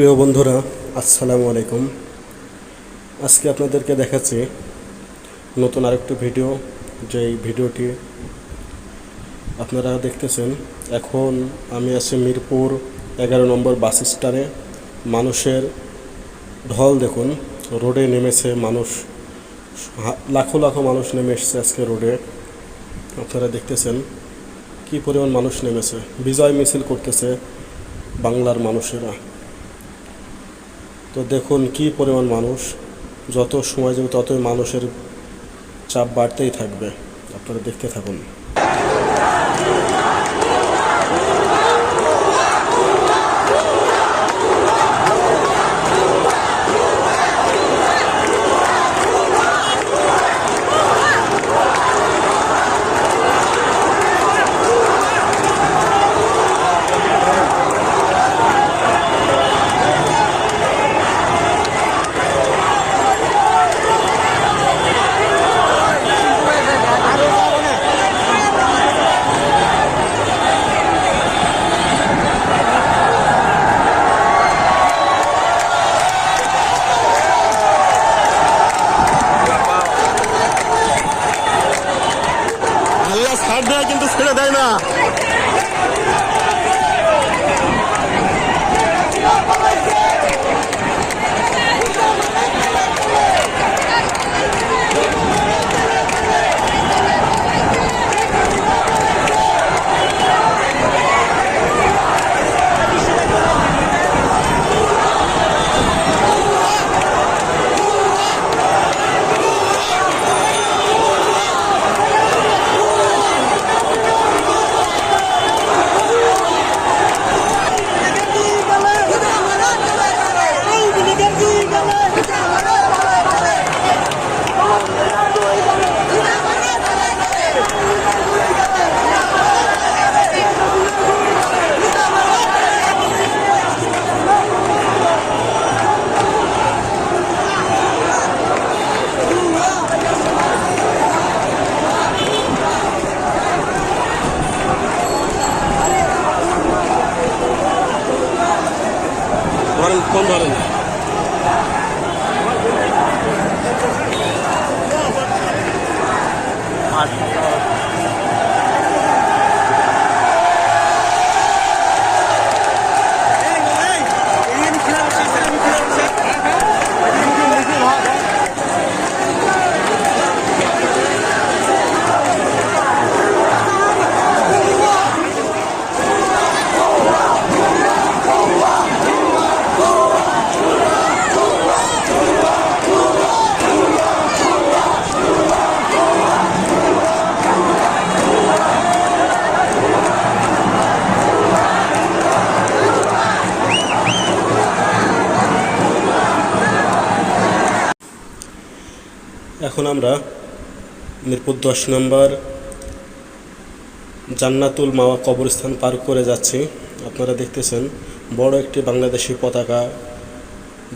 প্রিয় বন্ধুরা, আসসালামু আলাইকুম। আজকে আপনাদেরকে দেখাচ্ছি নতুন আরেকটি ভিডিও। যেই ভিডিওটি আপনারা দেখতেছেন, এখন আমি আছি মিরপুর এগারো নম্বর বাস স্ট্যান্ডে। মানুষের ঢল দেখুন, রোডে নেমেছে মানুষ। লাখো লাখো মানুষ নেমে এসেছে আজকে রোডে। আপনারা দেখতেছেন কি পরিমাণ মানুষ নেমেছে। বিজয় মিছিল করতেছে বাংলার মানুষেরা। তো দেখুন কি পরিমাণ মানুষ, যত সময় যাবে ততই মানুষের চাপ বাড়তেই থাকবে। আপনারা দেখতে থাকুন। দেয় কিন্তু ছেড়ে দেয় না। ফোন ধরেন এখন আমরা মিরপুর দশ নম্বর জান্নাতুল মাওয়া কবরস্থান পার করে যাচ্ছি। আপনারা দেখতেছেন, বড় একটি বাংলাদেশি পতাকা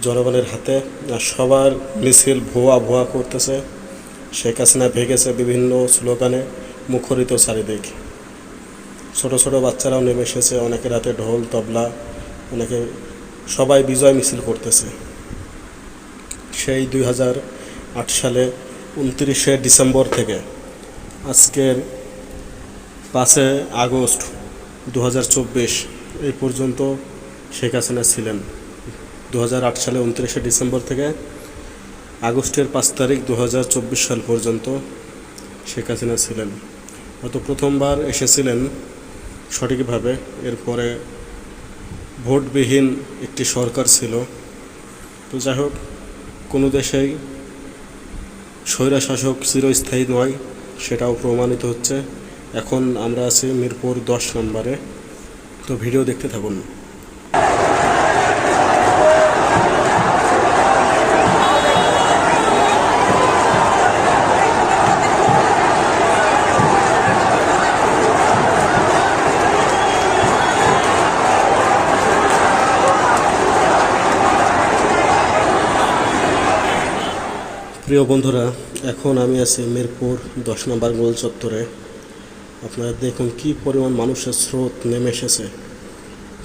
জনগণের হাতে সবার মিছিল ভুয়া ভুয়া করতেছে। শেখ হাসিনা ভেগেছে বিভিন্ন স্লোগানে, মুখরিত চারিদিক। ছোট ছোট বাচ্চারাও নেমে এসেছে অনেকের হাতে ঢোল, তবলা, অনেকে সবাই বিজয় মিছিল করতেছে। সেই দুই হাজার আট সালে উনত্রিশে ডিসেম্বর থেকে আজকের পাঁচে আগস্ট দু হাজার চব্বিশ, এই পর্যন্ত শেখ হাসিনা ছিলেন। দু হাজার আট সালে উনত্রিশে ডিসেম্বর থেকে আগস্টের পাঁচ তারিখ দু হাজার চব্বিশ সাল পর্যন্ত শেখ হাসিনা ছিলেন। গত প্রথমবার এসেছিলেন সঠিকভাবে, এরপরে ভোটবিহীন একটি সরকার ছিল। তো যাই হোক, কোনো দেশেই স্বৈরা শাসক চিরস্থায়ী নয়, সেটাও প্রমাণিত হচ্ছে। এখন আমরা আছি মিরপুর দশ নম্বরে। তো ভিডিও দেখতে থাকুন। প্রিয় বন্ধুরা, এখন আমি আছি মিরপুর দশ নম্বর গোল চত্বরে। আপনারা দেখুন কি পরিমাণ মানুষের স্রোত নেমে এসেছে।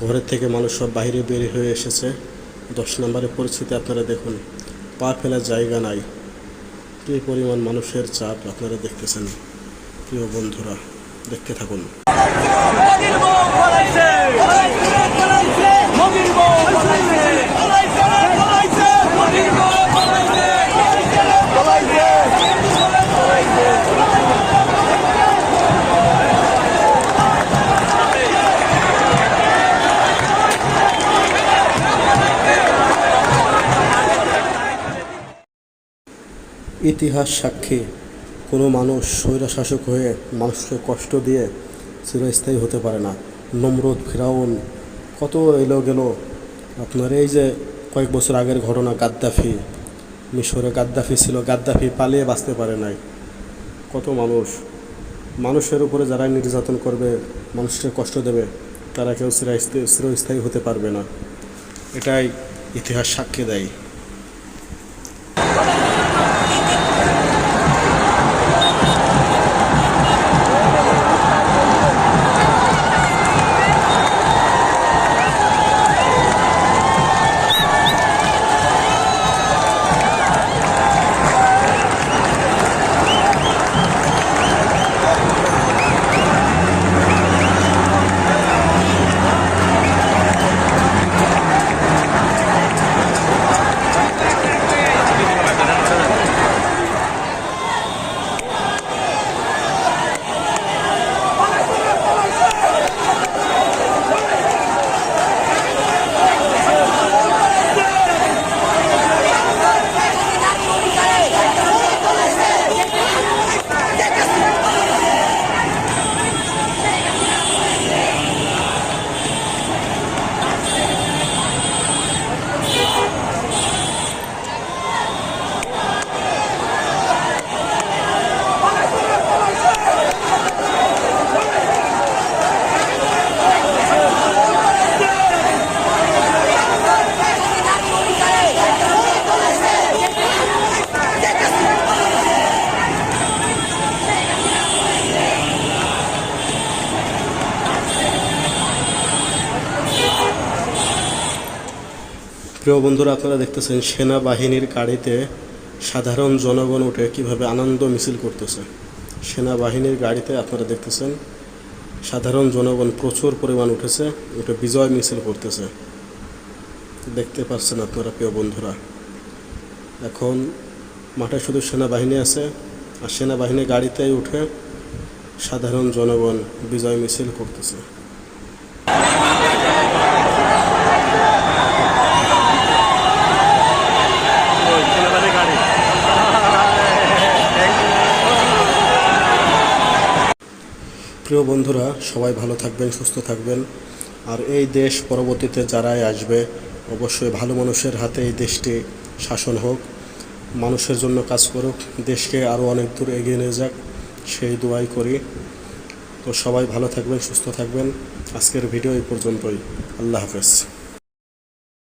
ঘরের থেকে মানুষ সব বাইরে বের হয়ে এসেছে। দশ নম্বরের পরিস্থিতি আপনারা দেখুন, পা ফেলার জায়গা নাই। কী পরিমাণ মানুষের চাপ আপনারা দেখতেছেন, প্রিয় বন্ধুরা, দেখতে থাকুন। মোদির ইতিহাস সাক্ষী। কোনো মানুষ স্বৈরশাসক হয়ে মানুষকে কষ্ট দিয়ে চিরস্থায়ী হতে পারে না। নমরুদ ফিরাউন, কত এলো গেল? আপনার এই যে কয়েক বছর আগের ঘটনা গাদ্দাফি, মিশরে গাদ্দাফি ছিল, গাদ্দাফি পালিয়ে বাঁচতে পারে নাই। কত মানুষ? মানুষের উপরে যারা নির্যাতন করবে, মানুষকে কষ্ট দেবে, তারা কেউ চিরস্থায়ী হতে পারবে না। এটাই ইতিহাস সাক্ষী দেয়। প্রিয় বন্ধুরা, আপনারা দেখতেছেন সেনাবাহিনীর গাড়িতে সাধারণ জনগণ উঠে কীভাবে আনন্দ মিছিল করতেছে। সেনাবাহিনীর গাড়িতে আপনারা দেখতেছেন সাধারণ জনগণ প্রচুর পরিমাণ উঠেছে, উঠে বিজয় মিছিল করতেছে। দেখতে পাচ্ছেন আপনারা, প্রিয় বন্ধুরা, এখন মাঠে শুধু সেনাবাহিনী আছে, আর সেনাবাহিনী গাড়িতেই উঠে সাধারণ জনগণ বিজয় মিছিল করতেছে। প্রিয় বন্ধুরা, সবাই ভালো থাকবেন, সুস্থ থাকবেন। আর এই দেশ পরবর্তীতে যারাই আসবে, অবশ্যই ভালো মানুষের হাতে এই দেশটি শাসন হোক, মানুষের জন্য কাজ করুক, দেশকে আরও অনেক দূর এগিয়ে নিয়ে যাক, সেই দোয়াই করি। তো সবাই ভালো থাকবেন, সুস্থ থাকবেন। আজকের ভিডিও এই পর্যন্তই। আল্লাহ হাফেজ।